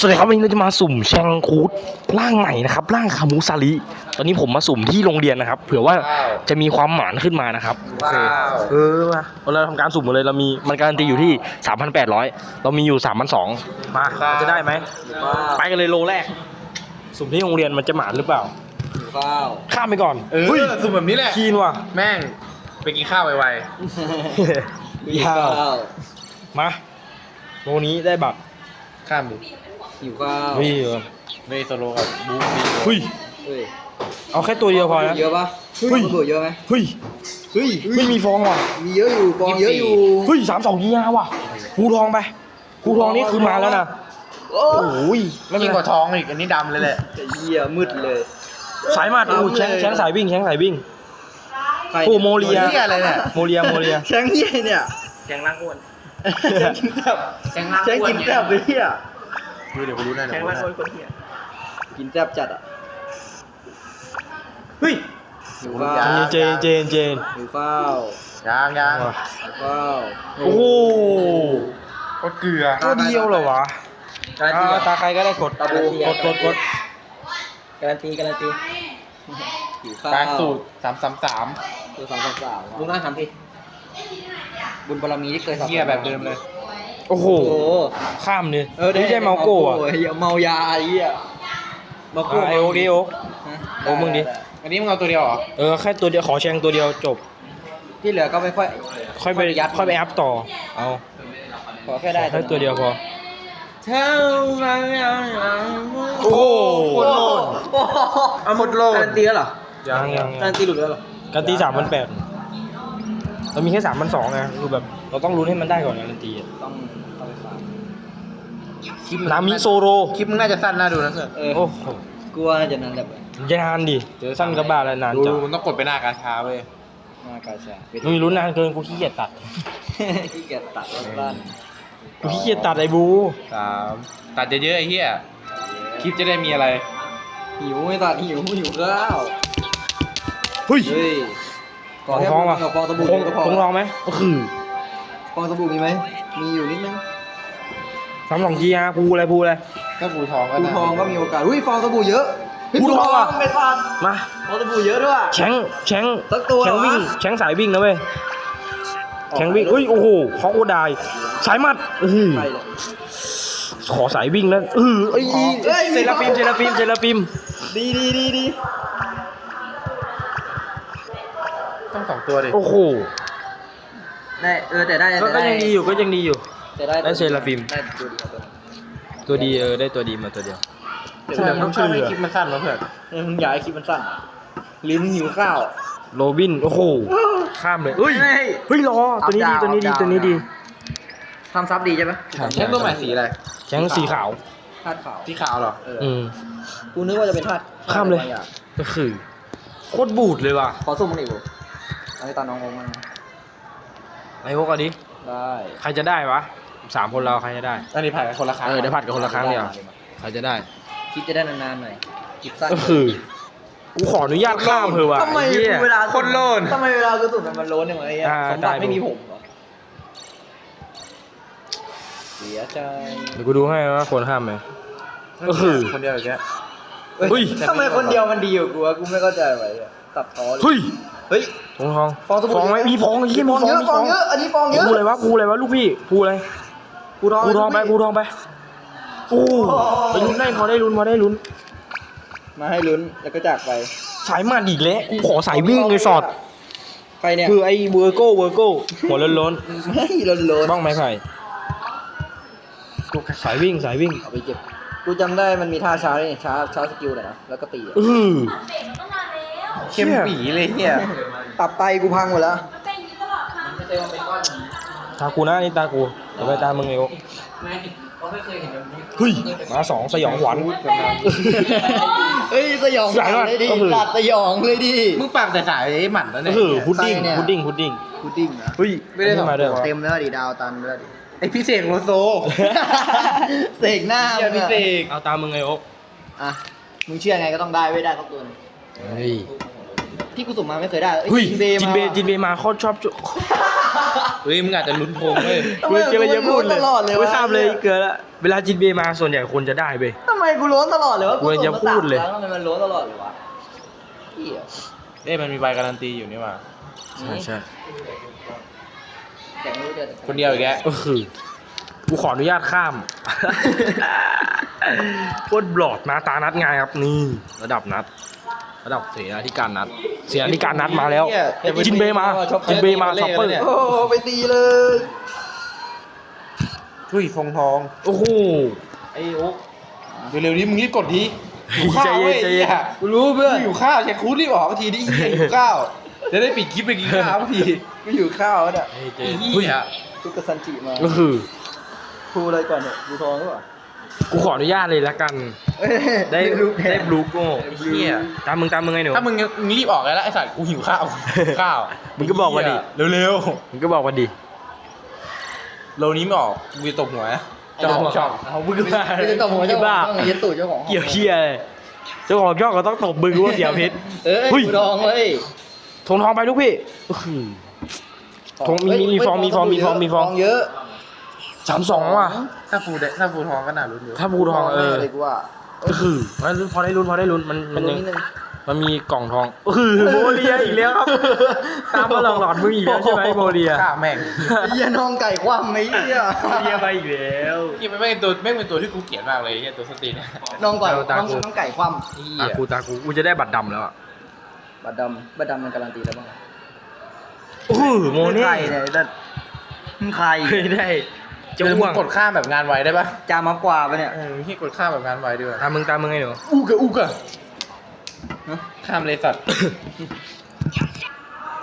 สวัสดีครับวันนี้เราจะมาสุ่มแชงคูดร่างใหม่นะครับร่างคามูซาริตอนนี้ผมมาสุ่มที่โรงเรียนนะครับ เผื่อว่าจะมีความหมานขึ้นมานะครับโอเคว้าวเออมาเราทำการสุ่มหมดเลยเรามีมันการันตีอยู่ที่ 3,800 เรามีอยู่ 3,200มาจะได้ไหมไปกันเลยโลแรก สุ่มที่โรงเรียนมันจะหมานหรือเปล่าข้าวข้ามไปก่อนเออฮ้ยสุ่มแบบนี้แหละคีนว่ะแม่งไปกินข้าวไวยาวมาโลนี้ได้บัตรๆข้ามดิ หิวข้าวเฮ้ยเวโซโลกับบูมดีเฮ้ยเฮ้ยเอาแค่ตัวเดียวพอนะ เยอะปะเฮ้ยเฮ้ยเยอะไหมเฮ้ยเฮ้ยไม่มีฟองว่ะมีเยอะอยู่กองเยอะอยู่เฮ้ยสามสองยียาว่ะภูทองไปภูทองนี่คือมาแล้วนะโอ้โอ้ยไม่เป็ยิ่นงไรกว่าท้องอีกอันนี้ดำเลยแหละแต่เหี้ยมืดเลย สายมาดโอ้แชงแชงสายวิ่งแชงสายวิ่งใครโอ้โมเลียเหี้ยอะไรเนี่ยโมเลียโมเลียแชงเหี้ยเนี่ยแชงล่างอ้วนแชงกินแซ่บแชงกินแซ่บเลยเหี้ ยดูเดี๋ยวกูรู้แน่นอนกินแซ่บจัดอะเฮ้ยหิวข้าวเจนเจนเจนหิวข้าวยังยังว่ะหิวข้าวโอ้โหโคตรเกลือตัวเดียวเหรอวะการันตีอ่าตาใครก็ได้กดตาบูกดกดกดการันตีการันตีหิวข้าวการสูตรสามสามสามตัวสามสามสามลุงน่าทำทีบุญบารมีที่เคยสอนเหี้ยแบบเดิมเลย โอ้โหโอ้โห ข้ามเลยเออไม่ใช่เมาโก้อะเฮียเมายาไอ้เหี้ยเมาโก้อ่าไอโอดิโอฮะโอ้มึงดิไไอันนี้มึงเอาตัวเดียวเหรอ เออแค่ตัวเดียวขอแชงตัวเดียวจบ ที่เหลือก็ไม่ค่อย ค่อยไปยัดค่อยไปอัพต่อ เอา ขอแค่ได้แค่ตัวเดียวพอเท่าไรโอ้โหโอ้โหเอาหมดโลการันตีแล้วเหรอ ยังยังการันตีหลุดแล้วเหรอ การตีสามพันแปดเรามีแค่สามพันสองไงคือแบบเราต้องลุ้นให้มันได้ก่อนการันตีอะต้องเข้าไปฟัง คลิปนามิโซโรคลิปมึงน่าจะสั้นน่าดูนะเพื่อนเออโอ้โหกลัวน่าจะนานแบบยานดิสั้นกระบาแล้วนานดูจังดูมันต้องกดไปหน้ากาชาเว้ยมากาชามึงลุ้นนานเกินกูขี้เกียจตัดที่เกียจตัดสั้นกูขี้เกียจตัดไอ้บูสามตัดเยอะๆไอ้เหี้ยคลิปจะได้มีอะไร หิวไม่ตัดหิวหิวข้าวเฮ้ยเฮ้ยขขอองแค่ทองมึว่ะงกับฟองสบู่คงก็พอคงทองไหมก็คือฟองสบู่มีไหมมีอยู่นิดนึง สามสองจีอากูอะไรพูอะไรก็ปูทองก็ปูได้ทองก็มีโอกาสอุ้ยฟองสบู่เยอะเฮ้ยปูทองอะไม่พลาดมาฟองสบู่เยอะด้วยแชงแชงสักตัวแชงวิ่งวะแชงสายวิ่งนะเว้ยแชงวิ่งเฮ้ยโอ้โหฮอกโอไดสายมัดอื้อหือใครเนี่ยขอสายวิ่งแล้วเออเอ้ยเอ้ยเซราฟิมเซราฟิมเซราฟิมดีดีดีดีต้องสองตัวดิโอ้โหได้เออแต่ได้ก็แต่ก็ยังดีอยู่ก็ยังดีอยู่ แต่ได้ได้เซราฟิม ได้ตัวเดียวตัวนึงตัวดีเออได้ตัวดีมาตัวเดียวทำไมต้องชอบให้คลิปมันสั้นวะเพื่อนเออมึงอยากให้คลิปมันสั้นหรือมึงหิวข้าว โรบิน โอ้โห ข้ามเลยเอ้ย เฮ้ยเฮ้ยรอ ตัวนี้ดี ตัวนี้ดี ตัวนี้ดี ทำซับดีใช่ไหมแค่ตัวใหม่สีอะไรแชงสีขาว ธาตุขาวสีขาวเหรอเอออืม กูนึกว่าจะเป็นธาตุข้ามเลย ธตุอะไรบงองก็คือโคตรบูดเลยว่ะขอสุ่มมันอีกบุเอาให้ตาน้องงงมันไอ้พวกอันนี้ได้ ใครจะได้วะ สามคนเราใครจะได้ อันนี้ผ่านกันคนละครั้งเออเดี๋ยวผัดกันคนละครั้งเดียว ใครจะได้คลิปจะได้นานๆหน่อยคลิปสั้นก็คือกูขออนุญาตข้ามเถอะว่ะทำไมอ้เหี้ย เวลาคนโลน ทำไมเวลากูสุ่มมันมันโล้นอย่างไรอะอ่าสมบัติได้ ไม่มีผมเหรอเสียใจเดี๋ยวกูดูให้ว่าควรข้ามไหม ก็คือ คนเดียวอย่างเงี้ย เฮ้ย ทำไมคนเดียวมันดีกว่ากูวะกูไม่เข้าใจไว้อะตัดท้อเลยเฮ้ยเฮ้ยทองทองฟองสบู่ฟองไหมมีฟองไอ้เหี้ยมีฟองฟองเยอะมีฟองเยอะอันนี้ฟองเยอะพูอะไรวะพูอะไรวะลูกพี่พูอะไร กูทองกูทองไปกูทองไปโอ้ไปลุ้นได้พอได้ลุ้นพอได้ลุ้น มาให้ลุ้นแล้วก็จากไป สายมันอีกแล้วกูขอสายวิ่งเลยสอดใครเนี่ย คือไอ้เวอร์โก้เวอร์โก้หัวล้นไม่ล้นล้นๆบ้องไม้ไผ่สายวิ่งสายวิ่งเอาไปเก็บกูจำได้มันมีท่าช้าด้วยนี่ช้าช้าสกิลเลยนะแล้วก็ตีอะอือเข้มปีเลยเฮียตับไตกูพังหมดแล้วตากูนะนี่ตากูเดี๋ยวไปตามึงไอ้โอเฮ้ยมาสองสยองขวัญเฮ้ยสยองสายว่ะเลยดิก็คือตัดสยองเลยดิมึงปากแต่สายไอ้หมันแล้วก็เนี่ยคือพุดดิ้งไส้เนี่ยพุดดิ้งพุดดิ้งพุดดิ้งนะเฮ้ยไม่ได้สองมาด้วยตัวเต็มแล้วดิดาวตันแล้วดิไอพี่เสกโลโซเสกหน้าเฮียพี่เสกเอาตามมึงไอ้โอ๊กอะมึงเชื่อไงก็ต้องได้ไม่ได้สักตัวหนึ่งเฮ้ย ที่กูสุ่มมาไม่เคยได้อ้เฮ้ยจินเบย์จินมาเบย์จินเบย์มาโคตรชอบจุเฮ้ยมึงอาจจะลุ้นโพงเลยทำกูไมเจอเยอะพูดเลยตลอดเลยไม่วะทราบเลยเกินละเวลาจินเบย์มาส่วนใหญ่คนจะได้เว้ยทำไมกูล้นตลอดเลยวะกูเลยจะพูดเลยสุ่มมาสามครั้งทำไมมันล้นตลอดเลยวะเหี้ยเอ้ยมันมีใบการันตีอยู่นี่หว่าใช่ใช่แต่ไม่รู้จะคนเดียวอีกแล้วก็คือกูขออนุญาตข้ามโคตรบลอดมาตานัดไงครับนี่ระดับนัด ระดับเสียธิการนัด เสียธิการนัดมาแล้ว จินเบย์มา จินเบย์มาช็อปเปอร์โอ้โหไปตีเลยอุ้ยฟองทอง โอ้โห ไอ้โอ๊คเร็วๆนี้มึงรีบกดทีเฮ้ยใจเย็นใจเย็นกูรู้เพื่อนหิวข้าวแชร์คูดรีบออกทีดิเหี้ยหิวข้าวจะได้ปิดคลิปไปกินข้าวทีกูอยู่ข้าวเนี่ยไอ้เหี้ยกูกระสันจิมาก็คือครูอะไรก่อนเนี่ยครูทองหรือเปล่า กูขออนุญาตเลยละกัน ได้ลูกได้บลูโก้ไอ้เหี้ยตามมึงตามมึงไงหนูถ้ามึงมึงรีบออกแล้วไอ้สัตว์กูหิวข้าวหิวข้าวมึงก็บอกมาดิเร็วมึงก็บอกว่าดีๆโลนี้ไม่ออกกูจะตบหัวนะเจ้าของช่องเอามึงก็บ้าไม่ได้ตบหัวเจ้าของบ้าช่องเย็ดตูดเจ้าของเกี่ยวเชี่ยเลยเจ้าของช่องก็ต้องตบมือว่าเสียเพชรเอ้ยเฮ้ยครูทองเฮ้ยทงทองไปลูกพี่อื้อหือทงมีมีมีฟองมีฟองมีฟองมีฟองเยอะ สามสองว่ะ ถ้าฟูเดถ้าฟูทองก็น่าลุ้นอยู่ถ้าบูทองเออเลยกูว่าก็คือมันพอได้ลุ้นพอได้ลุ้นมันมันตรยังงนี้นึง มันมีกล่องทองก็คือโมเรียอีกแล้วครับ ตามมาหลอกหลอนมึงอีกแล้วใช่ไหมโมเรียข้าแม่งเหี้ยน้องไก่คว่ำไหมเหี้ยโมเรียไปอีกแล้วเหี้ยมันไม่เป็นตัวไม่เป็นตัวที่กูเกลียดมากเลยเหี้ยตัวสตรีเนี่ยน้องก่อนตาน้องกูน้องไก่คว่เหี้ตายกูตากูกูจะได้บัตรดำแล้วอะำบัตรดำบัตรดำมันการันตีแล้วบ้างโอ้โหโมเน่ใครเนี่ยแต่มึงใครไม่ได้ จะเดี๋ยวอ้มึวงงกดข้ามแบบงานไวได้ปะจามากกว่าปะเนี่ยเออที่กดข้ามแบบงานไวดีกว่าตามมึงตามมึงไงหนูอูกะอูกะฮะข้ามเลยสัตว์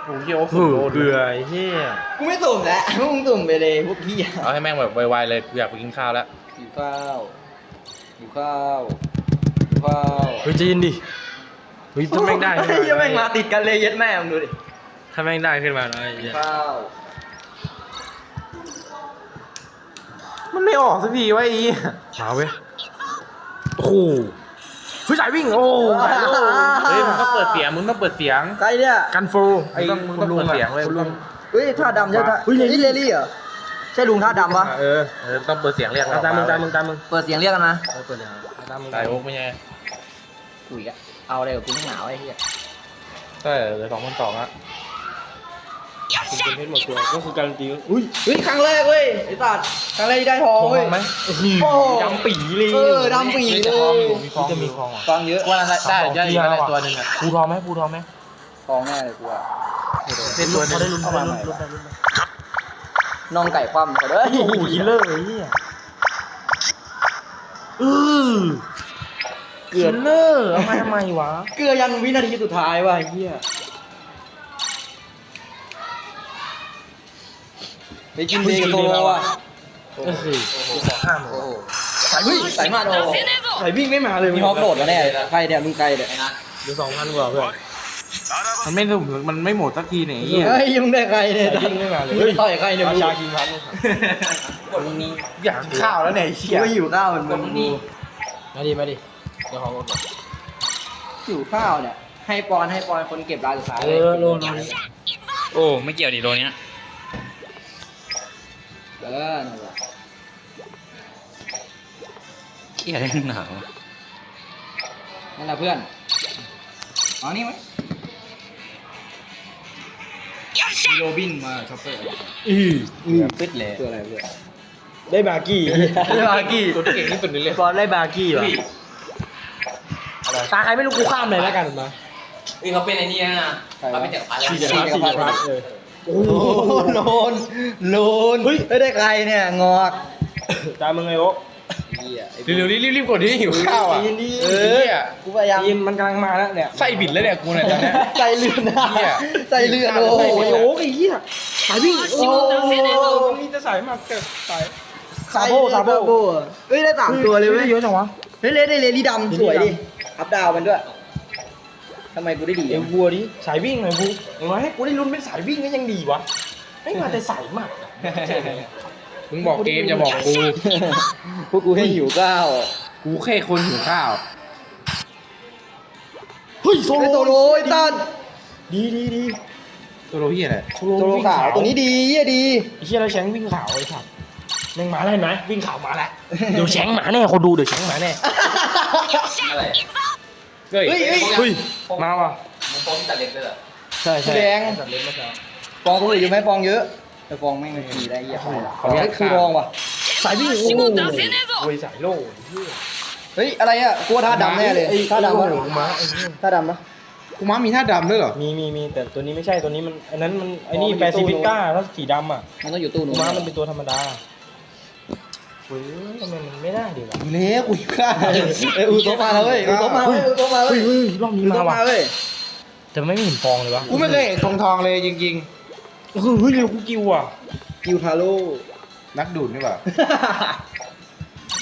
โอ้โหเหี้ยโอ้โอ้โหโหเกลือไอ้เฮียกูไม่ตุ่มแล้วพวกมึงตุ่มไปเลยพวกพี่เอาให้แม่งแบบไวๆเลยกูอยากไปกินข้าวแล้วอยู่ข้าวอยู่ข้าวอยู่ข้าวเฮ้ยใจเย็นดิเฮ้ยถ้าแม่งได้ขึ้นเฮ้ยแม่งมามาติดกันเลยเย็ดแม่มึงดูดิถ้าแม่งได้ขึ้นมาแล้วไอ้อยู่เหี้ยข้าว มันไม่ออกสักทีวะไอ้เหี้ยมาเว้ยโอ้โหเฮ้ยสายวิ่งโอ้สายโลเฮ้ยมึงต้องเปิดเสียงมึงต้องเปิดเสียงใครเนี่ยกันโฟไอ้มึงต้องเปิดเสียงเว้ยคุณลุงเฮ้ยท่าดำใช่ท่าเฮ้ยเฮ้ยเลลี่เหรอใช่ลุงท่าดำปะเออเออต้องเปิดเสียงเรียกเอาตามมึงตามมึงตามมึงเปิดเสียงเรียกกันนะเออเปิดเลยตามมึงตายโอ๊กไม่ใช่คุยอะเอาอะไรกับกูไม่หนาวไอ้เหี้ยใช่เหลือสองพันสองอะ คุณเป็นเพชรหมดตัวก็คือการันตีอุ้ยเฮ้ยครั้งแรกเว้ยไอ้สัตว์ครั้งแรกที่ได้ทองเว้ย ไหมโอ้โหโอ้โหดำปีเลยเออดำปีเลยมีฟองจะมีฟองเหรอฟังเยอะว่าได้ได้ได้อีกอะไรตัวหนึ่งอะภูทองไหมภูทองไหมทองแน่เลยกูอะเป็นตัวหนึ่งเขาได้ลุ้นเข้าเขามาได้ใหม่ลุ้นลุ้นได้ลุ้นได้น้องไก่คว่ำเขาเด้ยโอ้โหคิลเลอร์ไอ้เหี้ยเออเกืคิอบลเลอร์เอามาทำไมวะ เกลือยันวินาทีสุดท้ายว่ะไอ้เหี้ย ไปกินเบย์กับโตโลว่ะก็คือกูขอข้ามเลยโอ้โหสายวิ่งสายมาโอ้โหสายวิ่งไม่มาเลยมีฮอกโดดมาแน่ใครเนี่ยมึงใครเนี่ยเหลือสองพันกว่าเพื่อนมันไม่ถูกมันไม่หมดสักทีเนี่ยไอ้เหี้ยเฮ้ยมึงได้ใครเนี่ยสายวิ่งไม่มาเลยมึงต่อยใครเนี่ยรามึงชาคิงพันมึงนี่อยากกินข้าวแล้วเนี่ยไอ้กูเหี้ยไม่อยู่ข้าวเหมือนมึงนี่มาดิมาดิเดี๋ยวขอรถก่อนอยู่ข้าวเนี่ยให้ปอนให้ปอนคนเก็บรายสุดท้ายเอเลยอโลนนี้โอ้ไม่เกี่ยวดิโลเนี้ย เออนั่นแหละเกี่ยวได้หนาวนั่นแหละเพื่อนเอานี่ไหมมีโรบินมาช็อปเปอร์อืออือปิดเลยตัวอะไรเพื่อนได้บากี้ได้บากี้ตัวที่เก่งที่สุดในเรื่องบอลได้บากี้ว่ะตาใครไม่รู้กูข้ามเลยแล้วกันมานี่เขาเป็นไอ้นี่นะเขาเป็นจักรพรรดิสี่จักรพรรดิ สี่จักรพรรดิเออโอ้โอ้โหโหโลนโลนเฮ้ยได้ใครเนี่ย งอกตามมึงไงโอ๊เหี้ยไอ้เร็วๆรีบๆกดที่หิวข้าวอะกินดิเออกูพยายามทีมมันกำลังมาแล้วเนี่ยไส้บิดแล้วเนี่ยกูเนี่ยตอนเนี้ยใจเลือดนะเหี้ยใจเลือดโอ้โอ้โหโหโอ้ไอ้เหี้ยสายวิ่งโอ้โอ้โหมีแต่สายมากเกิดสายซาโบซาโบเฮ้ยได้สามตัวเลยเว้ยเยอะจังวะเฮ้ยเลได้เลลี่ดำสวยดิอัพดาวมันด้วย ทำไมกูได้ดีเอ็มวัวดิสายวิ่งหน่อยกูอย่างน้อยให้กูได้ลุ้นเป็นสายวิ่งก็ยังดีวะไม่มาแต่สายมากมึงบอกเกมจะบอกกู พวกกูให้หิวข้าวกูแค่คนหิวข้าว เฮ้ยโซโซโลโลโซโลไอ้ตันดีดีดีตัวโลเฮียอะไรตัวขาวตัวนี้ดีเยี่ยดีไอ้เชี่ยเราแชงวิ่งขาวไอ้สัตว์แม่งมาแล้วเห็นไหมวิ่งขาวมาแล้วเดี๋ยวแชงมาแน่คนดูเดี๋ยวแชงมาแน่อะไร เฮ้ยเฮ้ยเฮ้ยเฮ้ยมาว่ะมึงฟ้องที่ตัดเล็บเลยเหรอใช่ใช่แดงสัตว์เล็กเมื่อเช้าฟองตัวอื่นอยู่ไหมฟองเยอะแต่ฟองไม่งขี่ได้เยี่ยไปละขออนุญาตเฮ้ยคือรองว่ะสายวิ่งโอ้โหโอ้ยสายโล่เหี้ยเฮ้ยอะไรอะกลัวท่าดำแน่เลยไอ้ท่าดำโอ้วะโหมาไอ้เหี้ยท่าดำปะกูม้ามีท่าดำด้วยเหรอ มีมีมีแต่ตัวนี้ไม่ใช่ตัวนี้มันอันนั้นมันไอ้นี่อ๋อมันแปเป็นซิตัวฟิก้าถ้าสีดำอะ มันต้องอยู่ตู้กูนู้นม้ามันเป็นตัวธรรมดา เฮ้ยทำไมมันไม่ได้ดีวะอยู่แล้วกูอยู่ข้างเอ้ยอูโตะมาแล้วเว้ยอูโตะมาเว้ยอูโตะมาเฮ้เว้ยยเฮ้ยรอบนี้อูมาโตะว่ะมาเว้ยแต่ไม่เห็นฟองเลยวะกูไม่เคยเห็นทองทองเลยจริงเฮ้ยเฮ้ยเร็วกูกิวอะกิวทาโร่ๆนักดูดนี่หว่า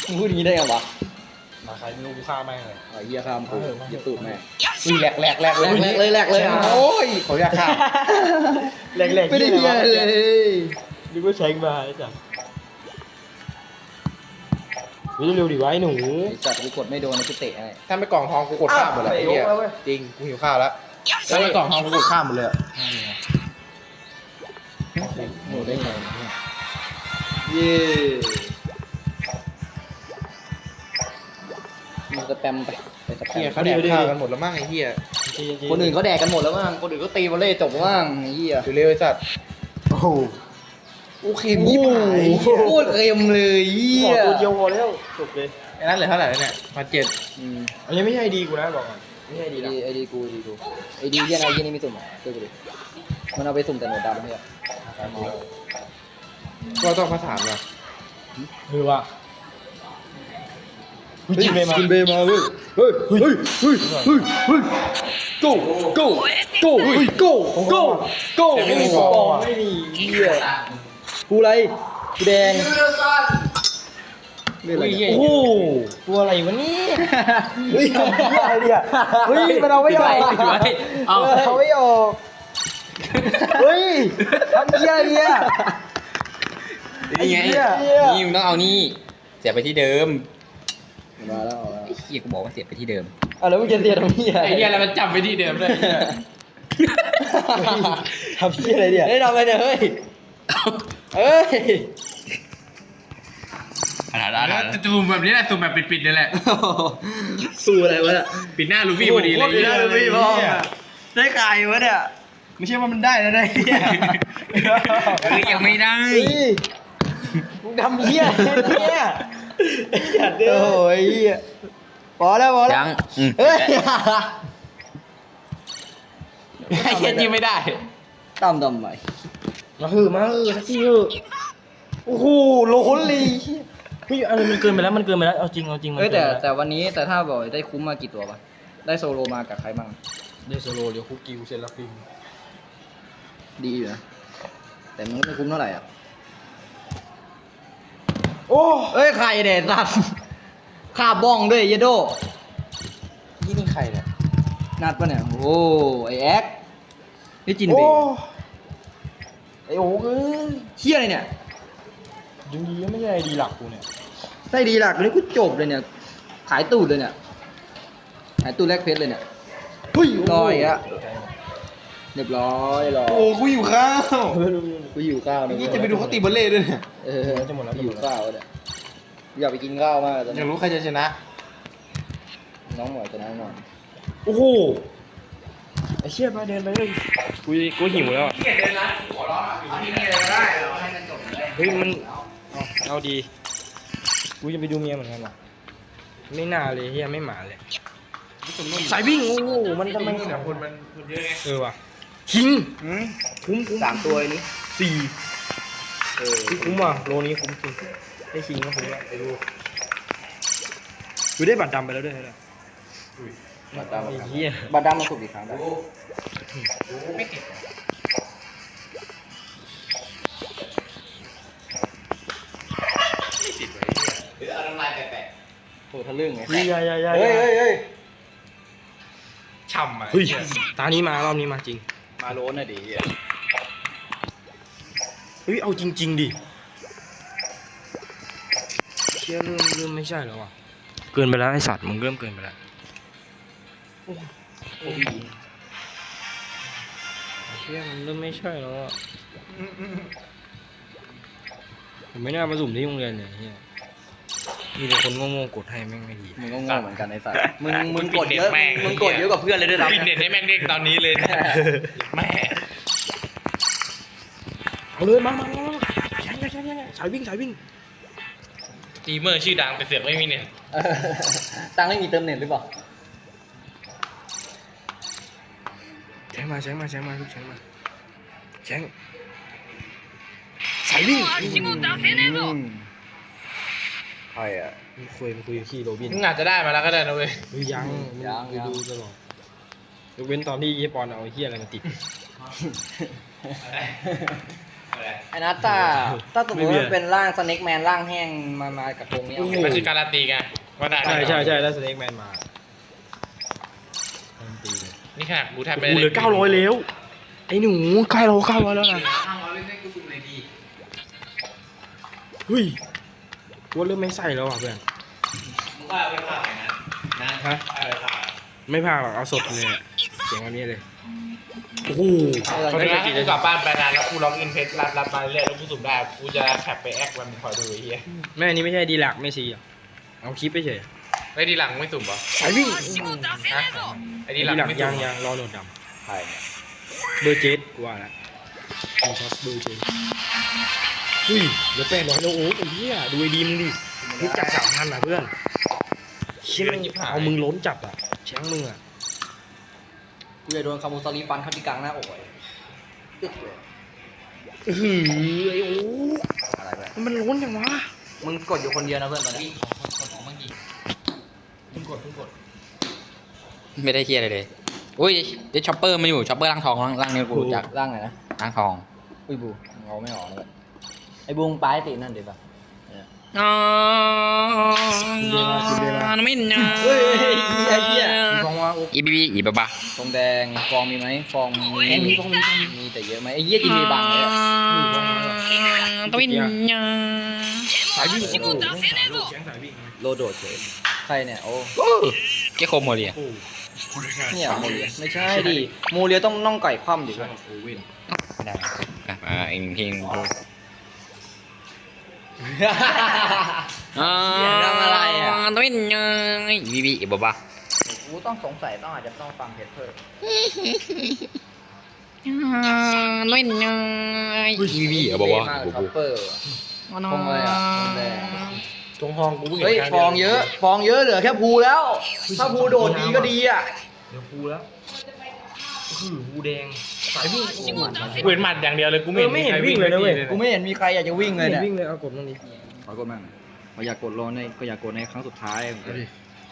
มึงพูดอย่างนี้ได้ไงวะมาใครไม่รู้กูฆ่าแม่งเลยไอ้เหี้ยข้ามกูเออเหยียบตูดแม่งอุ้ยแหลกแหลกแหลกแหลกแหลกเลยแหลกเลยอะโอ้ยขออยากข้ามแหลกๆไม่ได้เหี้ยอะไรเลยนึกว่าแชงมาไอ้สัส เฮ้ยเร็วๆดิวะไอ้หนูไอ้สัตว์กูกดไม่โดนนะกูเตะให้ถ้าไม่กล่องทองกูกดข้ามหมดเลยไอ้เหี้ยอ้าวไปยกแล้วเว้ยจริงกูหิวข้าวแล้วถ้าไม่กล่องทองกูกดข้ามหมดเลยอะโหได้ไงเนี่ยเย้มึงสแปมไปไปสแปเหี้ยมเขาแดกข้าวกันหมดแล้วมั้งไอ้เหี้ยคนอื่นเขาแดกกันหมดแล้วมั้งคนอื่นก็ตีวอลเล่จบแล้วมั้งไอ้เหี้ยอยู่เร็วไอ้สัตว์โอ้โห กูเค็มยี่หายโคตรเค็มเลยเหี้ขอยตัวเดียวพอแล้วจบเลยไอ้นั่นเหลือเท่าไหร่แล้วเนี่ยมาเจ็ดอืมอันนี้ไม่ใช่ดีกูนะบอกก่อนไม่ใช่ไอดีดีนะไอดีกูไอดีกูไอดีเหี้ยอะไรเหี้ยนี่ไม่สุ่มอะช่วยกูดิมันเอาไปสุ่มแต่หนวดดำเนี่ยก็ต้องมาถามนะคือว่าจินเบมาจินเบมาเว้ยเฮ้ยเฮ้ยเฮ้ยเฮ้ยเฮ้ยเฮ้ย go go go เฮ้ย go go go ไม่มีฟองไม่มีเหี้ย กูอะไรกูแดงเรื่องอะไรโอ้โหตัวอะไรวะเนี่ยเฮ้ยทำเหี้ยอะไรเนี่ยเฮ้ยมันเอาไม่ออกปิดไว้เอาเอาไม่ออกเฮ้ยทำเหี้ยอะไรเนี่ยนี่ไงไอ้เหี้ยนี่มึงต้องเอานี่ เสียบไปที่เดิมมาแล้วมาแล้วไอ้เหี้ยกูบอกว่าเสียบไปที่เดิมอะแล้วมึงจะเตียทำเหี้ยไอ้เหี้ยแล้วมันจำไปที่เดิมเลยทำเหี้ยอะไรเนี่ยเฮ้ยทำไมเนี่ยเฮ้ย เฮ้ยอ่านอ่านอ่านจูมแบบนี้แหละจูมแบบปิดๆเลยแหละ สู้อะไรวะเนี่ยปิดหน้าลูฟี่พอดีเลยโคตรดีเลยพี่พ่อได้ไก่วะเนี่ยไม่ใช่ว่ามันได้แล้วได้เหี้ยเฮ้ยยังไม่ได้เฮ้ยมึงทำเหี้ยอะไรเนี่ยอย่าเด้โอ้อยพอแล้วพอแล้วยังอืมเฮ้ยไอ้เหี้ยจิ้มไม่ได้ตั้มทำไม มาเหอะมาเหอะสักทีเหอะโอ้โหโลนลีเฮ้ยอะไรมันเกินไปแล้วมันเกินไปแล้วเอาจริงเอาจริงมันเฮ้ยเกินแต่ไปแล้วแต่วันนี้แต่ถ้าบอกได้คุ้มมากี่ตัวปะได้โซโลมากับใครบ้างได้โซโลเดี๋ยวคุกกิวเซราฟิมดีอยู่นะแต่มันก็ไม่คุ้มเท่าไหร่อะโอ้เอ้ยใครเด็ดสัตว์ขาบ้องด้วยเยโดนี่นี่ใครเนี่ยนัดปะเนี่ยโอ้ไอแอ็กนี่จินเบโอ้ย์ ไอโอ้เอ้ยเฮียอะไรเนี่ยยังดีไม่ใช่ไอดีหลักกูเนี่ยได้ดีหลักนี่กูจบเลยเนี่ย ขายตูดเลยเนี่ย ขายตูดแลกเพชรเลยเนี่ยเฮ้ยรอยอะเรียบร้อยรอโอ้กูอยู่ข้าวกูหิวข้าวนะนี่จะไปดูเขาตีบอลเล่ด้วยเนี่ยเออจะหมดแล้วจะหิหมวดแล้วข้าวเนี่ยอยากไปกินข้าวมากตอนอนี้ยากรู้ใครจะชนะ น้องหมวยจะน้องหมวยโอ้โห ไอเชี่ยไปเดินไปเลยกูกูหิวแล้วอะเกียดเลยนะขอร้องเอาที่นี่เลยได้เหรอให้มันจบเลยเฮ้ยมันเอาเอาดี กูจะไปดูเมียเหมือนกันว่ะไม่น่าเลยเฮียไม่หมาเลยสายวิ่งโอ้โหมันทำไมนี่นะคนมันคนเยอะไงเออว่ะคิงคุ้มคุ้มสามตัวนี้สี่เออที่คุ้มว่ะโลนี้คุ้มจริงได้คิงก็คุ้มละไปดูกูได้บัตรดำไปแล้วด้วยเหรอ บัตรดำไอ้เหี้ยบัตรดำมาสุกกี่ครั้งได้ไม่ติดไม่ติดเลยหรือเอาน้ำลายแปะโหทะลึ่งไงเฮ้ยเฮ้ยเฮ้ยเฮ้ยช่ำอะเฮ้ยตานี้มารอบนี้มาจริง มาโลนน่ะดิเฮ้ยเอาจริง ๆดิเชี่ยเริ่มเริ่มไม่ใช่แล้วว่ะเกินไปแล้วไอสัตว์มึงเริ่มเกินไปแล้ว เชี่ยมันเริ่มไม่ใช่แล้วอะผมไม่น่ามาสุ่มที่โรงเรียนเลยเฮียมีแต่คนโง่ๆกดให้แม่งไม่ดี มึงก็โง่เหมือนกันไอ้สัตว์มึงมึงกดเยอะแม่งมึงกดเยอะกว่าเพื่อนเลยด้วยซ้ำปิดเน็ตให้แม่งเด้งตอนนี้เลยนะแม่เอาเลยมามามามาแข่งแข่งแข่งแข่งสายวิ่งสายวิ่งสตรีมเมอร์ชื่อดังแต่เสือกไม่มีเน็ตเออตังค์ไม่มีเติมเน็ตหรือเปล่า แชงมาแชงมาแชงมาลูกแชงมาแชงสายวิ่งอืมใครอะมึงคุยมึงคุยกับขี้โรบินมึงอาจจะได้มาแล้วก็ได้นะเว้ยดูยังยังดูยังดูตลอดยกเว้นตอนที่เยปอนเอาไอ้เฮียอะไรมาติดไอ้นัทตาถ้าสมมติว่ามันเป็นร่างสเน็กแมนร่างแห้งมามากับตรงนี้เอามันคือการันตีไงว่าได้ใช่ใช่ใช่แล้วสเน็กแมนมาการั นตีเลยนี่ขนาดกูแทบโอ้ไม่โหได้เหลือเก้าร้อยแล้ว ไอ้หนูใกล้เราเก้าร้อยแล้วนะข้างร้อยเล่นให้กูสุ่มเลยดีเฮ้ยกูว่าเริ่มไม่ใส่แล้วอะเพื่อนมึงก็เอาไปฝากหน่อยนะนะฮะเอาไปฝากไม่พาหรอกเอาสดเลยอะเสียงวันนี้เลยโอ้โหเขาเขาได้ได้กิกี่นนาทีกลับบ้านไปนานแล้วกูล็อกอินเพจรับรับมาเรื่อยแล้วกูสุ่มได้กูจะแคปไปแอคมันคอยดูไอ้เหี้ยแม่อันนี้ไม่ใช่ดีหลักไม่ซีอะเอาคลิปไปเฉย ไอ้ดีหลังไม่สุ่มเหรอสายวิ่งฮะไอ้ดีดีหลังหลักไม่ยัสุ่งมเหรยัองรอโหนดดใครเนี่ยำเบอร์เจ็ดกูว่าละมีช็อตเบอร์เจ็ดเฮ้ยเหลือแปดร้อยแล้วโอ้ยไอ้เหี้ยดูไอ้ดีมึงดิมึงจับสามพันอะเพื่อนเชี่ยมันเอามึงล้นจับอะแช้งมึงอะกูจะโดนคามูซารีฟันเข้าที่กลางหน้าอกเลยตึ๊ดเลยอื้อหือไอ้โอ้อะไรแบบมันล้นจังวะมึงกดอยู่คนเดียวนะเพื่อนตอนนี้ ไม่ได้เครียดอะไรเลย อุ้ยเดี๋ยวช็อปเปอร์มาอยู่ช็อปเปอร์ร่างทองร่างร่างนี้กูรู้จักร่างไหนนะร่างทอง อุ้ยบูเราไม่ออกเลยไอ้บูงปลายตินั่นเดี๋ยวป่ะอ๋อไม่เนาะเฮ้ยเฮ้ยเหี้ยเหี้ยฟองว่าโอ้อีบีบีอีบะบะฟองแดงฟองมีไหมฟองมีมีแต่เยอะไหมไอ้เหี้ยจินมีบางเลยอะ ตัวนี้เนาะสายวิ่งโอ้โหไม่สายลูกแช้งสายวิ่งโลโดดเฉยใครเนี่ยโอ้เก้โคโมเรียโอ้ไม่ใช่เนี่ยโมเลียไม่ใช่ดิโมเลียต้องน่องไก่คว่ำดิใช่โอเว่นไม่ได้อะอ่าอีกหนึ่งเพลงดูทำอะไรอะตัวนี้เนาะอีบีบีอีบะบะกูต้องสงสัยต้องอาจจะต้องฟังเพจเพิ่ม ตัวนี้เนาะอีบีบีอีบะบะมากบูช็อบูปเปอร์ฟองอะไรอะฟองแดงจงฮองกูพิ่เฮ้ยห็นฟองเยอะ ฟองเยอะเหลือแค่ภูแล้ว ถ้าภูโดดดีก็ดีอะเดี๋ยวกูแล้วคือกูแดงสายวิ่งโอ้โหกูเห็นหมัดอย่างเดียวเลยกูไม่เออไม่เห็นวิ่งเลยนะเว้ยกูไม่เห็นมีใครอยากจะวิ่งเลยไม่เนี่ยวิ่งเลยเอากดตรงนี้ขอกดมั่งเราอยากกดโลในก็อยากกดในครั้งสุดท้ายเอาดิ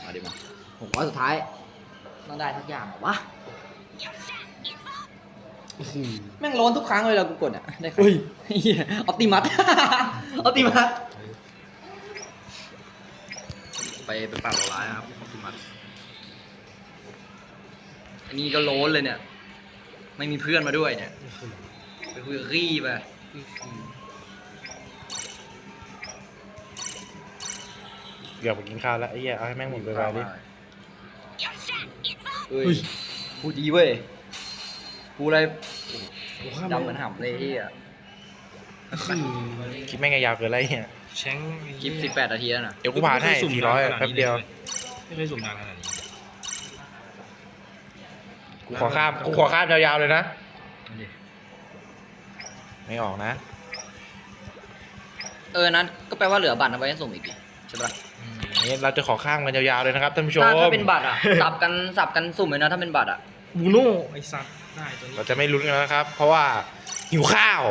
มาดิมาหกร้อยสุดท้ายต้องได้ทุกอย่างเหรอวะอื้อหือ แม่งโลนทุกครั้งเลยเรากูกดอะได้ครั้งเฮ้ยเหี้ยออปติมัส ออปติมัส ไปเป็นป่าร้ายครับออปติมัสอันนี้ก็โลนเลยเนี่ย ไม่มีเพื่อนมาด้วยเนี่ย ไปคุยกับรี่ไปเดี๋ยวไปกินข้าวแล้วไอ้เหี้ยเอาให้แม่งหมดไปไปดิเฮ้ยพูดดีเว้ย พูดอะไรโอ้ข้ามจำเหมือนห่ำเลยที่อะคือคลิปแม่งยาวเกินไรเหี้ยแช้งคลิป18นาทีแล้วนะเดี๋ยวกูผ่านให้สี่ร้อยแป๊บเดียว ไม่เคยสุ่มนานขนาดนี้ กูขอข้าม กูขอข้ามยาวๆเลยนะเอาดิไม่ออกนะ เออ นั้นก็แปลว่าเหลือบัตรเอาไว้ให้สุ่มอีกดิใช่ปะอืมนี่เราจะขอข้ามกันยาวๆเลยนะครับท่านผู้ชมถ้าถ้าเป็นบัตรอะ สับกันสับกันสุ่มเลยนะถ้าเป็นบัตรอะบูโน่ไอ้สัตว์ ได้ตัวนี้เราจะไม่ลุ้นกันแล้วนะครับ เพราะว่าหิวข้าว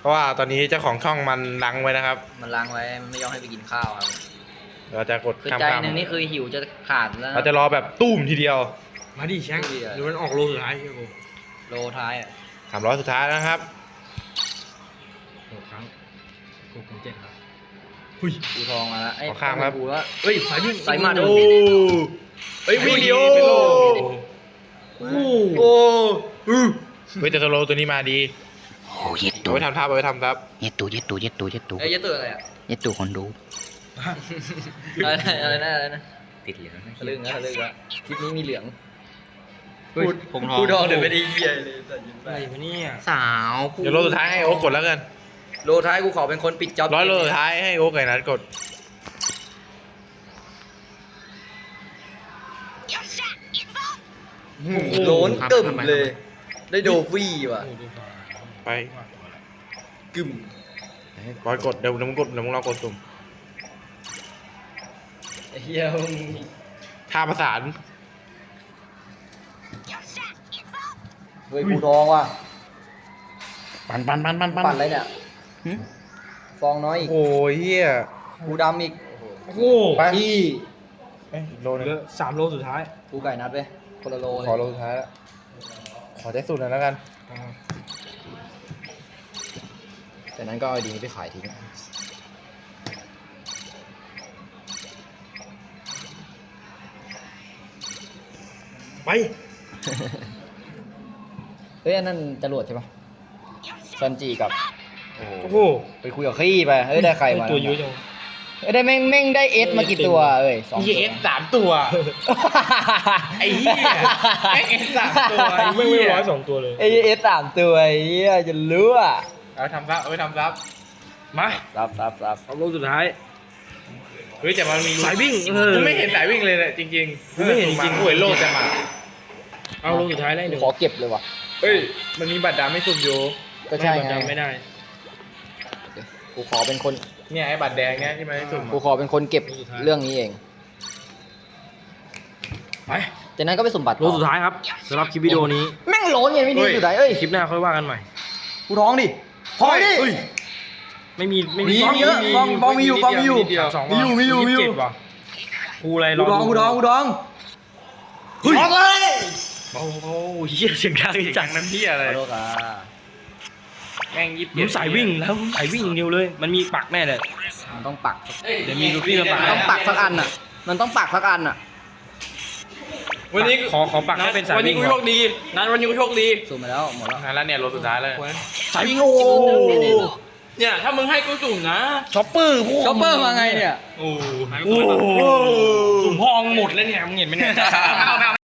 เพราะว่าตอนนี้เจ้าของช่องมันลังไว้นะครับ มันล้างไว้มันไม่ยอมให้ไปกินข้าวครับ เราจะกดคือข้ามใจข้ามหนึ่งนี่คือหิวจะขาดแล้วนะเราจะรอแบบตุ้มทีเดียว มาดิแช้งเหี้ยเดี๋ยวมันออกโลสุดท้ายเชียวกูโลท้ายอะสามร้อยสุดท้ายนะครับ หกครั้งหกถึงเจ็ดครับเฮ้ย กูทองมาแล้วไอ้ขอข้ามครับ กูแล้วเฮ้ยสายวิ่งสายหมัดโอ้เฮ้ยวิ่งดิโอ โอ้ โอ้อือเฮ้ยแต่สโลว์ตัวนี้มาดีโอ้เย็ดเอาตูไว้ทำทับเอาไว้ทำทับเย็ดตูเย็ดตูเย็ดตูเย็ดตูไอ้ยยะตัวอะไรอะ เย็ดตูคนดู อะไรนะอะไรนะอะไรนะติดเหลืองทะลึ่งนะทะลึ่งนะคลิปนี้มีเหลืองพูดผงทองกูดองเดี๋ยวไม่ได้เหี้ยเลยสัตว์ยินอะไปไรวะเนี่ยสาวเดี๋ยวโลสุดท้ายให้โอ๊กกดแล้วกัน โลท้ายกูขอเป็นคนปิดจ็อบร้อยโลสุดท้ายให้โอ๊กไก่นัดกด โล้นกึ่มเลย ได้โดฟี่ว่ะไปกึ่มบอยกดเดี๋ยวเดี๋ยวมึงกดเดี๋ยวมึงลองกดสุ่มไอ้เหี้ยมึงท่าประสานเฮ้ยกูดองว่ะปันปันปันปันปันปั่นอะไรเนี่ยฟองน้อยอีกโอ้ยเฮียกูดำอีกโอ้โหไปพี่เอ้ยอีกโลนึงเหลือสามโลสุดท้ายกูไก่นัดไป คนละโลเลยขอโลสุดท้ายแล้วขอได้สุดหน่อยแล้วกัน จากนั้นก็เอาดีนี้ไปขายทิ้งไป เฮ้ยอันนั่นจรวดใช่ปะซันจีกับ โอ้โหโอ้โห ไปคุยกับขี้ไป เฮ้ย ได้ใครมา ตัวเยอะจังเอ้ย ได้แม่งแม่งได้เอสมากี่ตัวเอ้ยสองเฮียเอสสามตัว ไอ้เหี้ยแม่ง S สามตัวไม่ไม่ไม่ร้อยสองตัวเลยไอ้เอสสามตัวไอ้เหี้ยจะรู้อะเอาไปทำซับเอาไปทำซับมารับรับรับสามโลสุดท้ายเฮ้ยแต่มันมีสายวิ่งเออกูไม่เห็นสายวิ่งเลยเนี่ยจริงๆกูไม่เห็นจริงๆกูเห็นโลจะมา เอาโลสุดท้ายได้หนึ่งขอเก็บเลยว่ะเฮ้ยมันมีบัตรดำให้สุ่มอยู่ก็ใช่ไม่ไงจำไม่ได้กูขอเป็นคน เนี่ยไอ้บัตรแดงเนี่ยที่มันให้สุ่มกูขอเป็นคนเก็บเรื่องนี้เอง ไปจากนั้นก็ไปสมบัติโลสุดท้ายครับสำหรับคลิปวิดีโอนี้แม่งโหลนไงไม่ดีสุดท้ายเอ้ยคลิปหน้าค่อยว่ากันใหม่ กูท้องดิท้องดิเฮ้ยไม่มีไม่มีมีเยอะฟองฟองมีอยู่ฟองมีอยู่นิดเดียวสองมีอยู่มีอยู่มีอยู่เจ็ดว่ะกูอะไรกูท้องกูท้องกูท้องเฮ้ยท้องเลยโอ้โหเฮียเสียงดังจัจังงน้ำพี่อะไร ขอโทษครับแม่งยิบมึงสายวิ่งแล้วมึงสายวิ่งอย่างเดียวเลย มันมีปักแน่เลยมันต้องปัก เดี๋ยวมีลูฟี่มาปักต้องปักสักอันอะ มันต้องปักสักอันอะ วันนี้ขอขอปักให้เป็นสายวันนี้วิ่งกูโชคดี นัดวันนี้กูโชคดีสูมมาแล้วหมดแล้วนั่นแล้วเนี่ยโลสุดท้ายแล้วสายวิ่งโอ้เนี่ยถ้ามึงให้กูสุ่มนะช็อปเปอร์พวกช็อปเปอร์มาไงเนี่ย โอ้โหสุ่มพองหมดแล้วเนี่ยมึงเห็นไหมเนี่ย เอาเอา